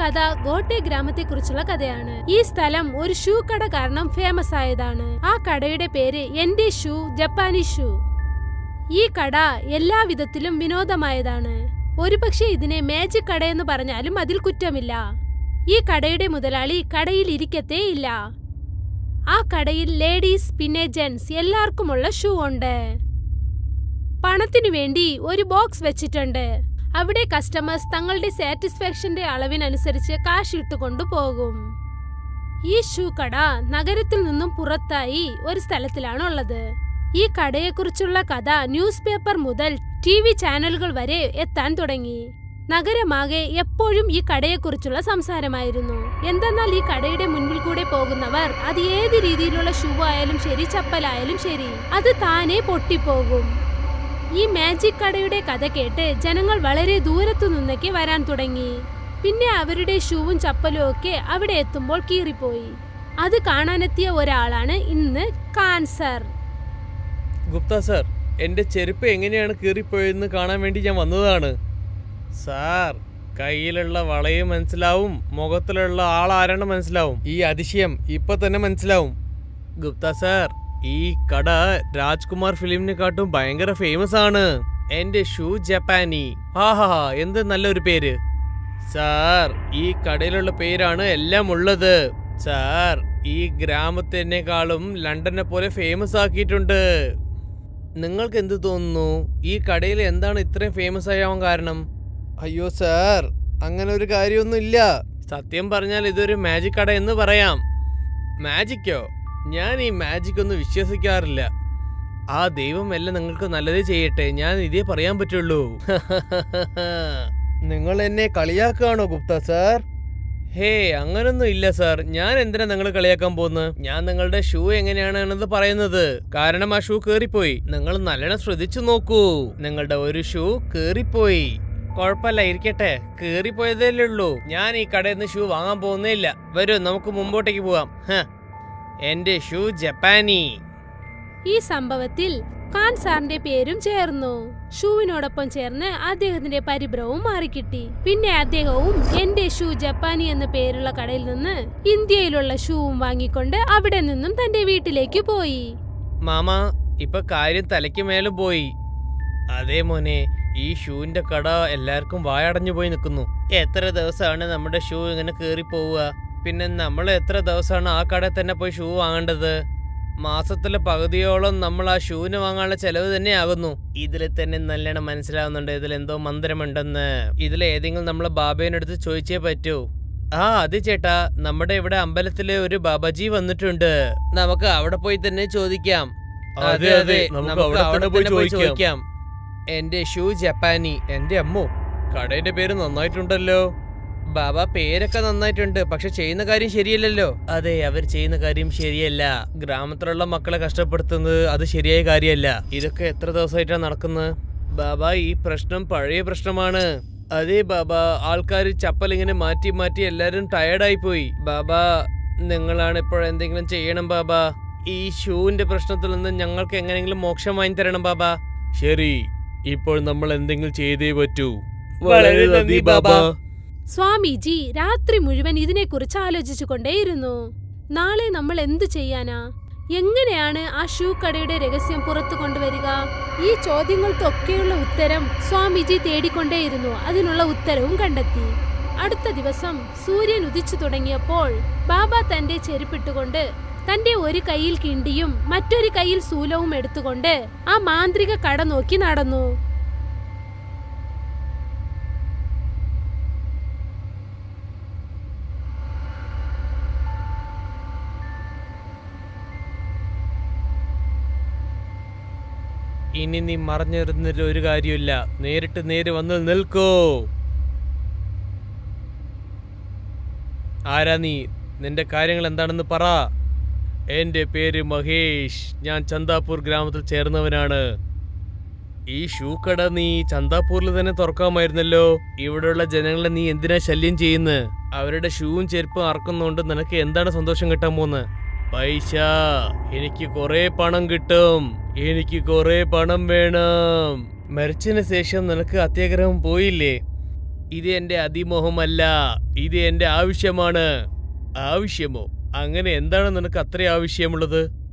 കഥ ഗോട്ടെ ഗ്രാമത്തെ കുറിച്ചുള്ള കഥയാണ്. ഈ സ്ഥലം ഒരു ഷൂ കട കാരണം ഫേമസ് ആയതാണ്. ആ കടയുടെ പേര് എന്റെ ഷൂ ജപ്പാനീസ് ഷൂ. ഈ കട എല്ലാവിധത്തിലും വിനോദമായതാണ്. ഒരുപക്ഷെ ഇതിനെ മാജിക് കടയെന്ന് പറഞ്ഞാലും അതിൽ കുറ്റമില്ല. ഈ കടയുടെ മുതലാളി കടയിൽ ഇരിക്കത്തേ ഇല്ല. ആ കടയിൽ ലേഡീസ് പിന്നെ ജെൻസ് എല്ലാവർക്കുമുള്ള ഷൂ ഉണ്ട്. പണത്തിനു വേണ്ടി ഒരു ബോക്സ് വെച്ചിട്ടുണ്ട്. അവിടെ കസ്റ്റമേഴ്സ് തങ്ങളുടെ സാറ്റിസ്ഫാക്ഷന്റെ അളവിനനുസരിച്ച് കാശ് ഇട്ടുകൊണ്ടു പോകും. ഈ ഷൂ കട നഗരത്തിൽ നിന്നും പുറത്തായി ഒരു സ്ഥലത്തിലാണ് ഉള്ളത് ഈ കടയെക്കുറിച്ചുള്ള കഥ ന്യൂസ് പേപ്പർ മുതൽ ടി വി ചാനലുകൾ വരെ എത്താൻ തുടങ്ങി. നഗരമാകെ എപ്പോഴും ഈ കടയെക്കുറിച്ചുള്ള സംസാരമായിരുന്നു. എന്തെന്നാൽ ഈ കടയുടെ മുൻപിൽ കൂടെ പോകുന്നവർ അത് ഏത് രീതിയിലുള്ള ഷൂ ആയാലും ശരി ചപ്പലായാലും ശരി അത് താനെ പൊട്ടിപ്പോകും. ഈ മാജിക് കടയുടെ കഥ കേട്ട് ജനങ്ങൾ വളരെ ദൂരത്തു നിന്നൊക്കെ വരാൻ തുടങ്ങി. പിന്നെ അവരുടെ ഷൂവും ചപ്പലും ഒക്കെ അവിടെ എത്തുമ്പോൾ കീറിപ്പോയി. അത് കാണാനെത്തിയ ഒരാളാണ് ഇന്ന് കാൻസർ ഗുപ്ത സർ എന്റെ ചെരുപ്പ് എങ്ങനെയാണ് കീറിപ്പോയതെന്ന് കാണാൻ വേണ്ടി ഞാൻ വന്നതാണ്. സാർ കയ്യിലുള്ള വളയും മനസ്സിലാവും മുഖത്തിലുള്ള ആളാരാണ് മനസ്സിലാവും. ഈ അതിശയം ഇപ്പൊ തന്നെ മനസ്സിലാവും. ഗുപ്ത സാർ ഈ കട രാജ്കുമാർ ഫിലിമിനെക്കാട്ടും ഭയങ്കര ഫേമസ് ആണ്. എന്റെ ഷൂ ജപ്പാനി. ആഹാ എന്ത് നല്ലൊരു പേര്. സാർ ഈ കടയിലുള്ള പേരാണ് എല്ലാം ഉള്ളത്. സാർ ഈ ഗ്രാമത്തിനേക്കാളും ലണ്ടനെ പോലെ ഫേമസ് ആക്കിയിട്ടുണ്ട്. നിങ്ങൾക്ക് എന്ത് തോന്നുന്നു? ഈ കടയിൽ എന്താണ് ഇത്രയും ഫേമസ് ആയാവാൻ കാരണം? അയ്യോ സാർ അങ്ങനെ ഒരു കാര്യമൊന്നുമില്ല. സത്യം പറഞ്ഞാൽ ഇതൊരു മാജിക് കട എന്ന് പറയാം. മാജിക്കോ ഞാൻ ഈ മാജിക് ഒന്നും വിശ്വസിക്കാറില്ല. ആ ദൈവം എല്ലാം നിങ്ങൾക്ക് നല്ലതേ ചെയ്യട്ടെ. ഞാൻ ഇതേ പറയാൻ പറ്റുള്ളൂ. നിങ്ങൾ എന്നെ കളിയാക്കുകയാണോ ഗുപ്ത സാർ? ഹേ അങ്ങനൊന്നും ഇല്ല സാർ. ഞാൻ എന്തിനാ നിങ്ങൾ കളിയാക്കാൻ പോകുന്നത്? ഞാൻ നിങ്ങളുടെ ഷൂ എങ്ങനെയാണെന്നത് പറയുന്നത്. കാരണം ആ ഷൂ കേറിപ്പോയി. നിങ്ങൾ നല്ലോണം ശ്രദ്ധിച്ചു നോക്കൂ. നിങ്ങളുടെ ഒരു ഷൂ കേറിപ്പോയി. കുഴപ്പമില്ല ഇരിക്കട്ടെ. കേറിപ്പോയതല്ലേ ഉള്ളൂ. ഞാൻ ഈ കടയിൽ നിന്ന് ഷൂ വാങ്ങാൻ പോകുന്നേ ഇല്ല. വരൂ നമുക്ക് മുമ്പോട്ടേക്ക് പോവാം ഹ. എന്റെ ഷൂ ജപ്പാനി. ഈ സംഭവത്തിൽ ഖാൻ സാറിന്റെ പേരും ചേർന്നു. ഷൂവിനോടൊപ്പം ചേർന്ന് അദ്ദേഹത്തിന്റെ പരിഭ്രവും മാറിക്കിട്ടി. പിന്നെ അദ്ദേഹവും എന്റെ ഷൂ ജപ്പാനി എന്ന പേരുള്ള കടയിൽ നിന്ന് ഇന്ത്യയിലുള്ള ഷൂവും വാങ്ങിക്കൊണ്ട് അവിടെ നിന്നും തന്റെ വീട്ടിലേക്ക് പോയി. മാമ ഇപ്പൊ കാര്യം തലയ്ക്ക് മേലെ പോയി. അതേ മോനെ ഈ ഷൂവിന്റെ കട എല്ലാവർക്കും വായടഞ്ഞു പോയി നിൽക്കുന്നു. എത്ര ദിവസമാണ് നമ്മുടെ ഷൂ ഇങ്ങനെ കേറി പോവുക പിന്നെ നമ്മൾ എത്ര ദിവസമാണ് ആ കടയിൽ തന്നെ പോയി ഷൂ വാങ്ങേണ്ടത്? മാസത്തിലെ പകുതിയോളം നമ്മൾ ആ ഷൂവിന് വാങ്ങാനുള്ള ചെലവ് തന്നെയാകുന്നു. ഇതിൽ തന്നെ നല്ലോണം മനസ്സിലാവുന്നുണ്ട് ഇതിൽ എന്തോ മന്ത്രമുണ്ടെന്ന് ഇതിൽ ഏതെങ്കിലും നമ്മളെ ബാബേനടുത്ത് ചോദിച്ചേ പറ്റൂ. ആ അത് ചേട്ടാ. നമ്മുടെ ഇവിടെ അമ്പലത്തിലെ ഒരു ബാബാജി വന്നിട്ടുണ്ട്. നമുക്ക് അവിടെ പോയി തന്നെ ചോദിക്കാം. അതെ, അതെ, നമുക്ക് അവിടെ പോയി ചോദിക്കാം. എന്റെ ഷൂ ജപ്പാനി എന്റെ അമ്മു. കടയുടെ പേര് നന്നായിട്ടുണ്ടല്ലോ. ബാബ പേരൊക്കെ നന്നായിട്ടുണ്ട് പക്ഷെ ചെയ്യുന്ന കാര്യം ശരിയല്ലല്ലോ. അതെ അവർ ചെയ്യുന്ന കാര്യം ശരിയല്ല. ഗ്രാമത്തിലുള്ള മക്കളെ കഷ്ടപ്പെടുത്തുന്നത് അത് ശരിയായ കാര്യമല്ല. ഇതൊക്കെ എത്ര ദിവസമായിട്ടാണ് നടക്കുന്നത്? ബാബ ഈ പ്രശ്നം പഴയ പ്രശ്നമാണ്. അതെ ബാബ ആൾക്കാർ ചപ്പൽ ഇങ്ങനെ മാറ്റി മാറ്റി എല്ലാരും ടയർഡായി പോയി ബാബ നിങ്ങളാണ് ഇപ്പോൾ എന്തെങ്കിലും ചെയ്യണം ബാബ. ഈ ഷൂവിന്റെ പ്രശ്നത്തിൽ നിന്ന് ഞങ്ങൾക്ക് എങ്ങനെയെങ്കിലും മോക്ഷം വാങ്ങി തരണം ബാബ. ശരി ഇപ്പോൾ നമ്മൾ എന്തെങ്കിലും ചെയ്തേ പറ്റൂ. വളരെ നന്ദി, ബാബ. സ്വാമിജി രാത്രി മുഴുവൻ ഇതിനെക്കുറിച്ച് ആലോചിച്ചു കൊണ്ടേയിരുന്നു നാളെ നമ്മൾ എന്തു ചെയ്യാനാ? എങ്ങനെയാണ് ആ ഷൂ കടയുടെ രഹസ്യം പുറത്തു കൊണ്ടുവരിക? ഈ ചോദ്യങ്ങൾക്കൊക്കെയുള്ള ഉത്തരം സ്വാമിജി തേടിക്കൊണ്ടേയിരുന്നു. അതിനുള്ള ഉത്തരവും കണ്ടെത്തി. അടുത്ത ദിവസം സൂര്യൻ ഉദിച്ചു തുടങ്ങിയപ്പോൾ ബാബ തന്റെ ചെരുപ്പിട്ടുകൊണ്ട് തന്റെ ഒരു കൈയിൽ കിണ്ടിയും മറ്റൊരു കൈയിൽ സൂലവും എടുത്തുകൊണ്ട് ആ മാന്ത്രിക കട നോക്കി നടന്നു. ഇനി നീ മറഞ്ഞിരുന്നിട്ട് ഒരു കാര്യമില്ല. നേരിട്ട് നേര് വന്ന് നിൽക്കൂ. ആരാ നീ? നിന്റെ കാര്യങ്ങൾ എന്താണെന്ന് പറ. എന്റെ പേര് മഹേഷ്. ഞാൻ ചന്താപൂർ ഗ്രാമത്തിൽ ചേർന്നവനാണ്. ഈ ഷൂ കട നീ ചന്താപൂരിൽ തന്നെ തുറക്കാമായിരുന്നല്ലോ. ഇവിടെയുള്ള ജനങ്ങളെ നീ എന്തിനാ ശല്യം ചെയ്യുന്നത് അവരുടെ ഷൂവും ചെരുപ്പും അറക്കുന്നോണ്ട് നിനക്ക് എന്താണ് സന്തോഷം കിട്ടാൻ പോകുന്നത് പൈസ എനിക്ക് കുറെ പണം കിട്ടും. എനിക്ക് കുറെ പണം വേണം. മരിച്ചതിന് ശേഷം നിനക്ക് അത്യാഗ്രഹം പോയില്ലേ? ഇത് എന്റെ അതിമോഹമല്ല. ഇത് എന്റെ ആവശ്യമാണ്. ആവശ്യമോ? അങ്ങനെ എന്താണ് നിനക്ക് അത്ര ആവശ്യമുള്ളത്?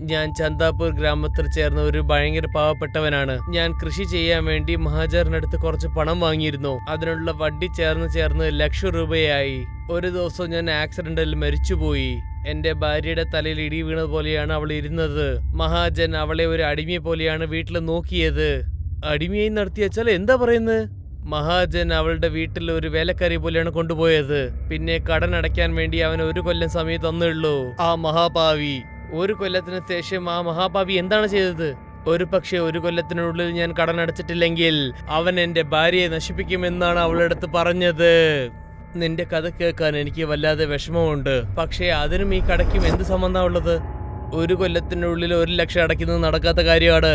ഞാൻ ചന്താപൂർ ഗ്രാമത്തിൽ ചേർന്ന ഒരു ഭയങ്കര പാവപ്പെട്ടവനാണ്. ഞാൻ കൃഷി ചെയ്യാൻ വേണ്ടി മഹാജറിനടുത്ത് കുറച്ച് പണം വാങ്ങിയിരുന്നു. അതിനുള്ള വഡ്ഡി ചേർന്ന് ചേർന്ന് ലക്ഷം രൂപയായി. ഒരു ദിവസം ഞാൻ ആക്സിഡന്റിൽ മരിച്ചുപോയി. എന്റെ ഭാര്യയുടെ തലയിൽ ഇടി വീണത് പോലെയാണ് അവൾ ഇരുന്നത്. മഹാജൻ അവളെ ഒരു അടിമയെ പോലെയാണ് വീട്ടിൽ നോക്കിയത്. അടിമയായി നടത്തിയച്ചാൽ എന്താ പറയുന്നത്? മഹാജൻ അവളുടെ വീട്ടിൽ ഒരു വേലക്കാരി പോലെയാണ് കൊണ്ടുപോയത്. പിന്നെ കടനടയ്ക്കാൻ വേണ്ടി അവൻ ഒരു കൊല്ലം സമയം തന്നുള്ളൂ. ആ മഹാഭാവി. ഒരു കൊല്ലത്തിന് ശേഷം ആ മഹാഭാവി എന്താണ് ചെയ്തത്? ഒരു പക്ഷേ ഒരു കൊല്ലത്തിനുള്ളിൽ ഞാൻ കടനടച്ചിട്ടില്ലെങ്കിൽ അവൻ എന്റെ ഭാര്യയെ നശിപ്പിക്കുമെന്നാണ് അവളടുത്ത് പറഞ്ഞത്. നിന്റെ കഥ കേൾക്കാൻ എനിക്ക് വല്ലാതെ വിഷമമുണ്ട്. പക്ഷേ അതിനും ഈ കടയ്ക്കും എന്ത് സംബന്ധമുള്ളത് ഒരു കൊല്ലത്തിനുള്ളിൽ ഒരു ലക്ഷം അടയ്ക്കുന്നത് നടക്കാത്ത കാര്യമാണ്.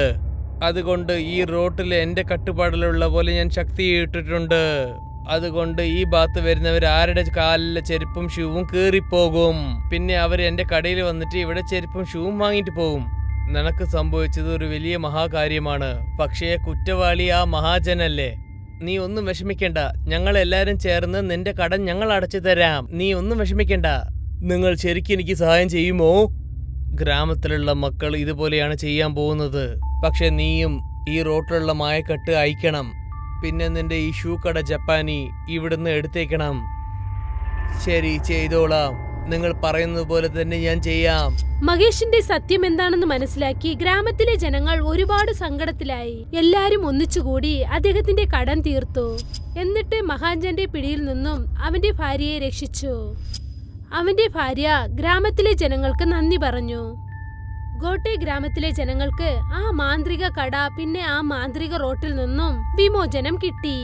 അതുകൊണ്ട് ഈ റോട്ടിൽ എന്റെ കട്ടുപാടിലുള്ള പോലെ ഞാൻ ശക്തി ഇട്ടിട്ടുണ്ട് അതുകൊണ്ട് ഈ ഭാഗത്ത് വരുന്നവർ ആരുടെ കാലിലെ ചെരുപ്പും ഷൂവും കീറിപ്പോകും. പിന്നെ അവർ എന്റെ കടയിൽ വന്നിട്ട് ഇവിടെ ചെരുപ്പും ഷൂവും വാങ്ങിയിട്ട് പോകും. നിനക്ക് സംഭവിച്ചത് ഒരു വലിയ മഹാകാര്യമാണ്. പക്ഷേ കുറ്റവാളി ആ മഹാജനല്ലേ? നീ ഒന്നും വിഷമിക്കണ്ട. ഞങ്ങൾ എല്ലാരും ചേർന്ന് നിന്റെ കടം ഞങ്ങൾ അടച്ചു തരാം. നീ ഒന്നും വിഷമിക്കണ്ട. നിങ്ങൾ ശരിക്കും എനിക്ക് സഹായം ചെയ്യുമോ? ഗ്രാമത്തിലുള്ള മക്കൾ ഇതുപോലെയാണ് ചെയ്യാൻ പോകുന്നത്. പക്ഷെ നീയും ഈ റോട്ടിലുള്ള മായക്കെട്ട് അയക്കണം. പിന്നെ നിന്റെ ഈ ഷൂ കട ജപ്പാനി ഇവിടുന്ന് എടുത്തേക്കണം. ശരി ചെയ്തോളാം. നിങ്ങൾ പറയുന്നത് പോലെ തന്നെ ഞാൻ ചെയ്യാം. മഹേഷിന്റെ സത്യം എന്താണെന്ന് മനസ്സിലാക്കി ഗ്രാമത്തിലെ ജനങ്ങൾ ഒരുപാട് സങ്കടത്തിലായി. എല്ലാരും ഒന്നിച്ചുകൂടി അദ്ദേഹത്തിന്റെ കടം തീർത്തു. എന്നിട്ട് മഹാജന്റെ പിടിയിൽ നിന്നും അവന്റെ ഭാര്യയെ രക്ഷിച്ചു. അവന്റെ ഭാര്യ ഗ്രാമത്തിലെ ജനങ്ങൾക്ക് നന്ദി പറഞ്ഞു. ഗോട്ടെ ഗ്രാമത്തിലെ ജനങ്ങൾക്ക് ആ മാന്ത്രിക കട പിന്നെ ആ മാന്ത്രിക റോട്ടിൽ നിന്നും വിമോചനം കിട്ടി.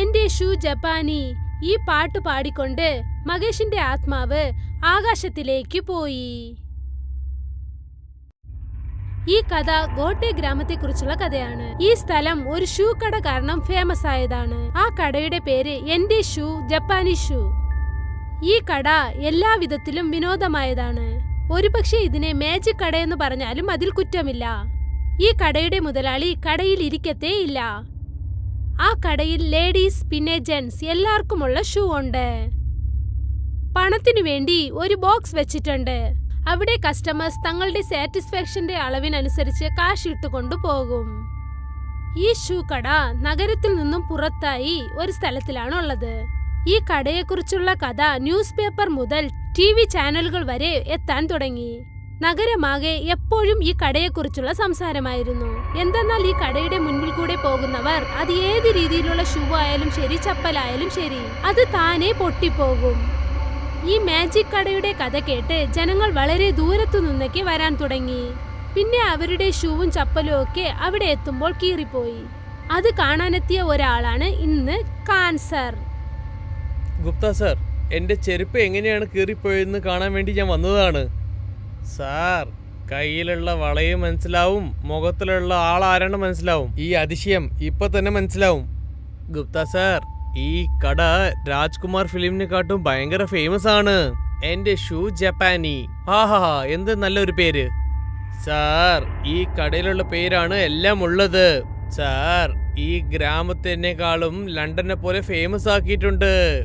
എന്റെ ഷൂ ജപ്പാനി ഈ പാട്ട് പാടിക്കൊണ്ട് മകേഷിന്റെ ആത്മാവ് ആകാശത്തിലേക്ക് പോയി. ഈ കഥ ഗോട്ടെ ഗ്രാമത്തെക്കുറിച്ചുള്ള കഥയാണ്. ഈ സ്ഥലം ഒരു ഷൂ കട കാരണം ഫേമസ് ആയതാണ്. ആ കടയുടെ പേര് എന്റെ ഷൂ ജപ്പാനീസ് ഷൂ. ഈ കട എല്ലാ വിധത്തിലും വിനോദമായതാണ്. ഒരുപക്ഷെ ഇതിനെ മാജിക് കട എന്ന് പറഞ്ഞാലും അതിൽ കുറ്റമില്ല. ഈ കടയുടെ മുതലാളി കടയിൽ ഇരിക്കത്തേ ഇല്ല. ആ കടയിൽ ലേഡീസ് പിന്നെ ജെൻസ് എല്ലാവർക്കുമുള്ള ഷൂ ഉണ്ട്. പണത്തിനു വേണ്ടി ഒരു ബോക്സ് വെച്ചിട്ടുണ്ട്. അവിടെ കസ്റ്റമേഴ്സ് തങ്ങളുടെ സാറ്റിസ്ഫാക്ഷന്റെ അളവിനനുസരിച്ച് കാശ് ഇട്ടുകൊണ്ടു പോകും. ഈ ഷൂ കട നഗരത്തിൽ നിന്നും പുറത്തായി ഒരു സ്ഥലത്തിലാണ് ഉള്ളത് ഈ കടയെക്കുറിച്ചുള്ള കഥ ന്യൂസ് പേപ്പർ മുതൽ ടി വി ചാനലുകൾ വരെ എത്താൻ തുടങ്ങി. നഗരമാകെ എപ്പോഴും ഈ കടയെക്കുറിച്ചുള്ള സംസാരമായിരുന്നു. എന്തെന്നാൽ ഈ കടയുടെ മുൻപിൽ കൂടെ പോകുന്നവർ അത് ഏത് രീതിയിലുള്ള ഷൂ ആയാലും ശരി ചപ്പലായാലും ശരി അത് താനെ പൊട്ടിപ്പോകും. ഈ മാജിക് കടയുടെ കഥ കേട്ട് ജനങ്ങൾ വളരെ ദൂരത്തു നിന്നൊക്കെ വരാൻ തുടങ്ങി. പിന്നെ അവരുടെ ഷൂവും ചപ്പലും ഒക്കെ അവിടെ എത്തുമ്പോൾ കീറിപ്പോയി. അത് കാണാനെത്തിയ ഒരാളാണ് ഇന്ന് കാൻസർ ഗുപ്ത സർ എന്റെ ചെരുപ്പ് എങ്ങനെയാണ് കീറിപ്പോയെന്ന് കാണാൻ വേണ്ടി ഞാൻ വന്നതാണ്. സാർ കയ്യിലുള്ള വളയും മനസ്സിലാവും മുഖത്തിലുള്ള ആൾ ആരാണ് മനസ്സിലാവും. ഈ അതിശയം ഇപ്പൊ തന്നെ മനസ്സിലാവും. ഗുപ്ത സാർ ഈ കട രാജ്കുമാർ ഫിലിമിനെക്കാട്ടും ഭയങ്കര ഫേമസ് ആണ്. എന്റെ ഷൂ ജപ്പാനി. ആഹാ എന്ത് നല്ലൊരു പേര്. സാർ ഈ കടയിലുള്ള പേരാണ് എല്ലാം ഉള്ളത്. സാർ ഈ ഗ്രാമത്തിനേക്കാളും ലണ്ടനെ പോലെ ഫേമസ് ആക്കിയിട്ടുണ്ട്.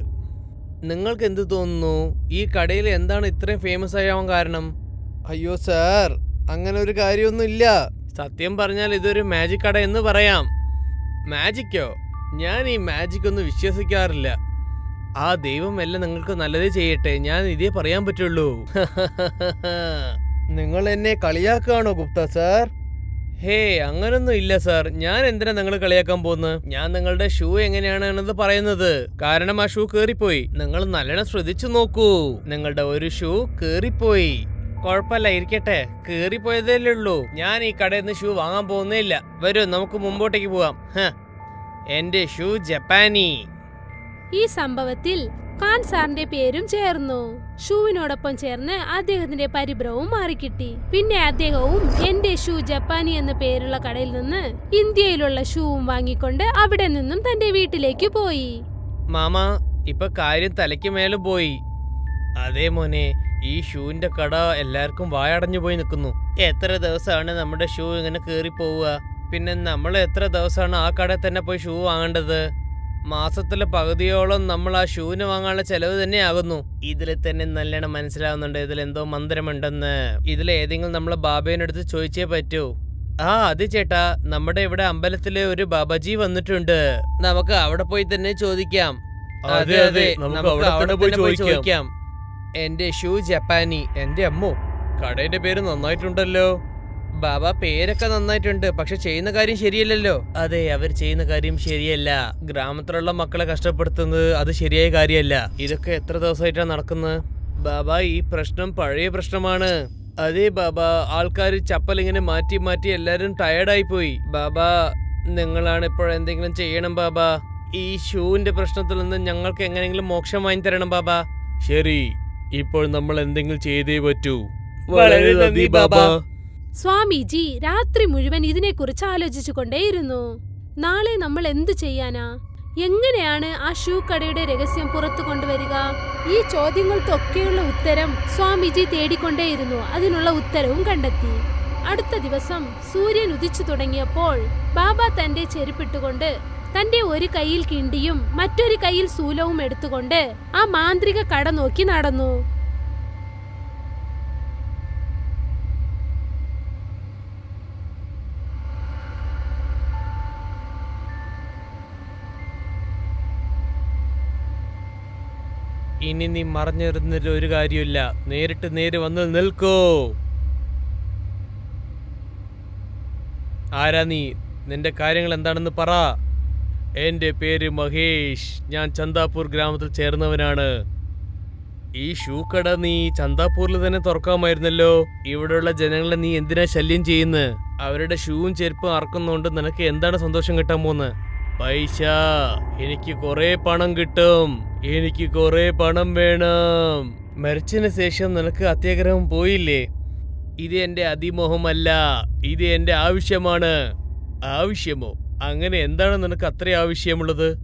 നിങ്ങൾക്ക് എന്ത് തോന്നുന്നു? ഈ കടയിൽ എന്താണ് ഇത്രയും ഫേമസ് ആയാവാൻ കാരണം? അയ്യോ സാർ. അങ്ങനെ ഒരു കാര്യമൊന്നുമില്ല. സത്യം പറഞ്ഞാൽ ഇതൊരു മാജിക് കട എന്ന് പറയാം. മാജിക്കോ ഞാൻ ഈ മാജിക് ഒന്നും വിശ്വസിക്കാറില്ല. ആ ദൈവം എല്ലാം നിങ്ങൾക്ക് നല്ലതേ ചെയ്യട്ടെ. ഞാൻ ഇതേ പറയാൻ പറ്റുള്ളൂ. നിങ്ങൾ എന്നെ കളിയാക്കുകയാണോ ഗുപ്ത സാർ? ഹേ അങ്ങനൊന്നും ഇല്ല സാർ. ഞാൻ എന്തിനാ നിങ്ങൾ കളിയാക്കാൻ പോകുന്നത്? ഞാൻ നിങ്ങളുടെ ഷൂ എങ്ങനെയാണെന്നത് പറയുന്നത്. കാരണം ആ ഷൂ കേറിപ്പോയി. നിങ്ങൾ നല്ലോണം ശ്രദ്ധിച്ചു നോക്കൂ. നിങ്ങളുടെ ഒരു ഷൂ കേറിപ്പോയി. കുഴപ്പമില്ല ഇരിക്കട്ടെ. കേറിപ്പോയതല്ലേ ഉള്ളൂ ഞാൻ ഈ കടയിൽ നിന്ന് ഷൂ വാങ്ങാൻ പോകുന്നേ ഇല്ല വരൂ നമുക്ക് മുമ്പോട്ടേക്ക് പോവാം. എന്റെ ഷൂ ജപ്പാനി. ഈ സംഭവത്തിൽ ഖാൻ സാറിന്റെ പേരും ചേർന്നു. ഷൂവിനോടൊപ്പം ചേർന്ന് അദ്ദേഹത്തിന്റെ പരിഭ്രവും മാറിക്കിട്ടി. പിന്നെ അദ്ദേഹവും എന്റെ ഷൂ ജപ്പാനി എന്ന പേരുള്ള കടയിൽ നിന്ന് ഇന്ത്യയിലുള്ള ഷൂവും വാങ്ങിക്കൊണ്ട് അവിടെ നിന്നും തന്റെ വീട്ടിലേക്ക് പോയി. മാമ ഇപ്പൊ കാര്യം തലയ്ക്ക് മേലെ പോയി. അതേ മോനെ ഈ ഷൂവിന്റെ കട എല്ലാവർക്കും വായടഞ്ഞു പോയി നിൽക്കുന്നു. എത്ര ദിവസമാണ് നമ്മുടെ ഷൂ ഇങ്ങനെ കയറി പോവുക? പിന്നെ നമ്മൾ എത്ര ദിവസമാണ് ആ കടയിൽ തന്നെ പോയി ഷൂ വാങ്ങേണ്ടത്? മാസത്തിലെ പകുതിയോളം നമ്മൾ ആ ഷൂവിന് വാങ്ങാനുള്ള ചെലവ് തന്നെയാകുന്നു. ഇതിൽ തന്നെ നല്ലോണം മനസ്സിലാവുന്നുണ്ട് ഇതിൽ എന്തോ മന്ത്രമുണ്ടെന്ന് ഇതിൽ ഏതെങ്കിലും നമ്മൾ ബാബേനടുത്ത് ചോദിച്ചേ പറ്റൂ. ആ അത് ചേട്ടാ. നമ്മുടെ ഇവിടെ അമ്പലത്തിലെ ഒരു ബാബാജി വന്നിട്ടുണ്ട്. നമുക്ക് അവിടെ പോയി തന്നെ ചോദിക്കാം. അതെ, അതെ, നമുക്ക് അവിടെ പോയി ചോദിക്കാം. എന്റെ ഷൂ ജപ്പാനി എന്റെ അമ്മു. കടയുടെ പേര് നന്നായിട്ടുണ്ടല്ലോ. ബാബ പേരൊക്കെ നന്നായിട്ടുണ്ട് പക്ഷെ ചെയ്യുന്ന കാര്യം ശരിയല്ലല്ലോ. അതെ അവർ ചെയ്യുന്ന കാര്യം ശരിയല്ല. ഗ്രാമത്തിലുള്ള മക്കളെ കഷ്ടപ്പെടുത്തുന്നത് അത് ശരിയായ കാര്യമല്ല. ഇതൊക്കെ എത്ര ദിവസമായിട്ടാണ് നടക്കുന്നത് ബാബ ഈ പ്രശ്നം പഴയ പ്രശ്നമാണ്. അതെ ബാബ ആൾക്കാർ ചപ്പൽ ഇങ്ങനെ മാറ്റി മാറ്റി എല്ലാരും ടയർഡായി പോയി ബാബ നിങ്ങളാണ് ഇപ്പോൾ എന്തെങ്കിലും ചെയ്യണം ബാബ. ഈ ഷൂവിന്റെ പ്രശ്നത്തിൽ നിന്ന് ഞങ്ങൾക്ക് എങ്ങനെയെങ്കിലും മോക്ഷം വാങ്ങി തരണം ബാബ. ശരി. ഇപ്പോൾ നമ്മൾ എന്തെങ്കിലും ചെയ്തേ പറ്റൂ. വളരെ നന്ദി ബാബ. സ്വാമിജി രാത്രി മുഴുവൻ ഇതിനെക്കുറിച്ച് ആലോചിച്ചുകൊണ്ടേയിരുന്നു. നാളെ നമ്മൾ എന്തു ചെയ്യാനാ? എങ്ങനെയാണ് ആ ഷൂ കടയുടെ രഹസ്യം പുറത്തു കൊണ്ടുവരിക? ഈ ചോദ്യങ്ങൾക്കൊക്കെയുള്ള ഉത്തരം സ്വാമിജി തേടിക്കൊണ്ടേയിരുന്നു. അതിനുള്ള ഉത്തരവും കണ്ടെത്തി. അടുത്ത ദിവസം സൂര്യൻ ഉദിച്ചു തുടങ്ങിയപ്പോൾ ബാബ തന്റെ ചെരുപ്പിട്ടുകൊണ്ട് തന്റെ ഒരു കയ്യിൽ കിണ്ടിയും മറ്റൊരു കയ്യിൽ സൂലവും എടുത്തുകൊണ്ട് ആ മാന്ത്രിക കട നോക്കി നടന്നു. ഇനി നീ മറഞ്ഞിരുന്നിട്ട് ഒരു കാര്യമില്ല നേരിട്ട് നേര് വന്ന് നിൽക്കൂ. ആരാ നീ? നിന്റെ കാര്യങ്ങൾ എന്താണെന്ന് പറ. എന്റെ പേര് മഹേഷ്. ഞാൻ ചന്താപൂർ ഗ്രാമത്തിൽ ചേർന്നവനാണ്. ഈ ഷൂ കട നീ ചന്താപൂരിൽ തന്നെ തുറക്കാമായിരുന്നല്ലോ. ഇവിടെയുള്ള ജനങ്ങളെ നീ എന്തിനാ ശല്യം ചെയ്യുന്നത് അവരുടെ ഷൂവും ചെരുപ്പും അറക്കുന്നോണ്ട് നിനക്ക് എന്താണ് സന്തോഷം കിട്ടാൻ പോന്ന്? പൈസ എനിക്ക് കുറേ പണം കിട്ടും. എനിക്ക് കുറേ പണം വേണം. മരിച്ചതിന് ശേഷം നിനക്ക് അത്യാഗ്രഹം പോയില്ലേ? ഇത് എന്റെ അതിമോഹമല്ല. ഇത് എന്റെ ആവശ്യമാണ്. ആവശ്യമോ? അങ്ങനെ എന്താണ് നിനക്ക് അത്ര ആവശ്യമുള്ളത്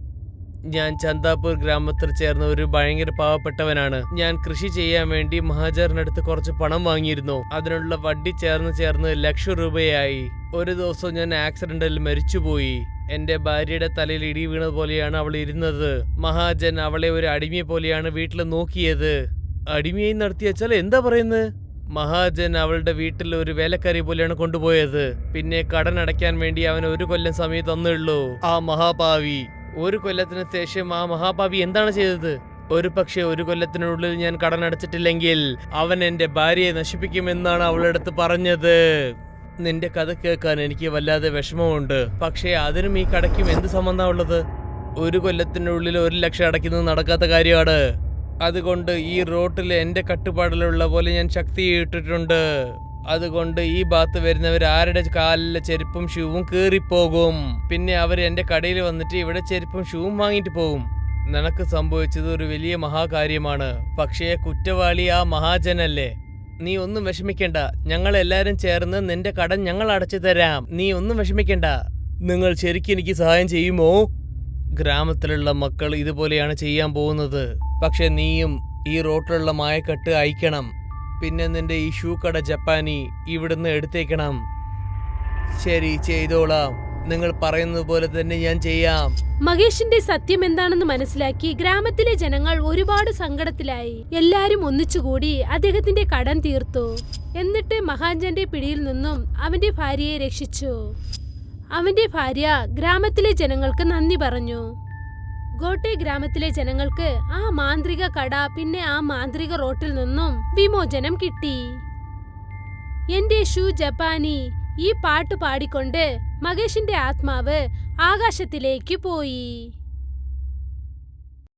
ഞാൻ ചന്താപൂർ ഗ്രാമത്തിൽ ചേർന്ന ഒരു ഭയങ്കര പാവപ്പെട്ടവനാണ്. ഞാൻ കൃഷി ചെയ്യാൻ വേണ്ടി മഹാജറിനടുത്ത് കുറച്ച് പണം വാങ്ങിയിരുന്നു. അതിനുള്ള വഡ്ഡി ചേർന്ന് ചേർന്ന് ലക്ഷം രൂപയായി. ഒരു ദിവസം ഞാൻ ആക്സിഡന്റിൽ മരിച്ചുപോയി. എന്റെ ഭാര്യയുടെ തലയിൽ ഇടി വീണ പോലെയാണ് അവൾ ഇരുന്നത്. മഹാജൻ അവളെ ഒരു അടിമയെ പോലെയാണ് വീട്ടിൽ നോക്കിയത്. അടിമയായി നടത്തിയച്ചാൽ എന്താ പറയുന്നത്? മഹാജൻ അവളുടെ വീട്ടിൽ ഒരു വേലക്കാരി പോലെയാണ് കൊണ്ടുപോയത്. പിന്നെ കടൻ അടയ്ക്കാൻ വേണ്ടി അവൻ ഒരു കൊല്ലം സമയം തന്നുള്ളൂ. ആ മഹാഭാവി. ഒരു കൊല്ലത്തിന് ശേഷം ആ മഹാഭാവി എന്താണ് ചെയ്തത്? ഒരു പക്ഷേ ഒരു കൊല്ലത്തിനുള്ളിൽ ഞാൻ കടൻ അടച്ചിട്ടില്ലെങ്കിൽ അവൻ എന്റെ ഭാര്യയെ നശിപ്പിക്കുമെന്നാണ് അവളടുത്ത് പറഞ്ഞത്. നിന്റെ കഥ കേൾക്കാൻ എനിക്ക് വല്ലാതെ വിഷമമുണ്ട്. പക്ഷേ അതിനും ഈ കടയ്ക്കും എന്ത് സംബന്ധമാണുള്ളത് ഒരു കൊല്ലത്തിനുള്ളിൽ ഒരു ലക്ഷം അടയ്ക്കുന്നത് നടക്കാത്ത കാര്യമാണ്. അതുകൊണ്ട് ഈ റോട്ടിൽ എന്റെ കട്ടുപാടിലുള്ള പോലെ ഞാൻ ശക്തി ഇട്ടിട്ടുണ്ട് അതുകൊണ്ട് ഈ ഭാഗത്ത് വരുന്നവർ ആരുടെ കാലിലെ ചെരുപ്പും ഷൂവും കീറിപ്പോകും. പിന്നെ അവർ എന്റെ കടയിൽ വന്നിട്ട് ഇവിടെ ചെരുപ്പും ഷൂവും വാങ്ങിയിട്ട് പോകും. നിനക്ക് സംഭവിച്ചത് ഒരു വലിയ മഹാകാര്യമാണ്. പക്ഷേ കുറ്റവാളി ആ മഹാജനല്ലേ? നീ ഒന്നും വിഷമിക്കണ്ട. ഞങ്ങൾ എല്ലാവരും ചേർന്ന് നിന്റെ കട ഞങ്ങൾ അടച്ചു തരാം. നീ ഒന്നും വിഷമിക്കണ്ട. നിങ്ങൾ ശരിക്കും എനിക്ക് സഹായം ചെയ്യുമോ? ഗ്രാമത്തിലുള്ള മക്കൾ ഇതുപോലെയാണ് ചെയ്യാൻ പോകുന്നത്. പക്ഷെ നീയും ഈ റോട്ടിലുള്ള മായക്കെട്ട് അയക്കണം. പിന്നെ നിന്റെ ഈ ഷൂ കട ജപ്പാനി ഇവിടുന്ന് എടുത്തേക്കണം. ശരി ചെയ്തോളാം. നിങ്ങൾ പറയുന്നത് പോലെ തന്നെ ഞാൻ ചെയ്യാം. മഹേഷിന്റെ സത്യം എന്താണെന്ന് മനസ്സിലാക്കി ഗ്രാമത്തിലെ ജനങ്ങൾ ഒരുപാട് സങ്കടത്തിലായി. എല്ലാരും ഒന്നിച്ചുകൂടി അദ്ദേഹത്തിന്റെ കടം തീർത്തു. എന്നിട്ട് മഹാജന്റെ പിടിയിൽ നിന്നും അവന്റെ ഭാര്യയെ രക്ഷിച്ചു. അവന്റെ ഭാര്യ ഗ്രാമത്തിലെ ജനങ്ങൾക്ക് നന്ദി പറഞ്ഞു. ഗോട്ടെ ഗ്രാമത്തിലെ ജനങ്ങൾക്ക് ആ മാന്ത്രിക കട പിന്നെ ആ മാന്ത്രിക റോട്ടിൽ നിന്നും വിമോചനം കിട്ടി. എന്റെ ഷൂ ജപ്പാനി ഈ പാട്ട് പാടിക്കൊണ്ട് മകേഷിന്റെ ആത്മാവ് ആകാശത്തിലേക്ക് പോയി.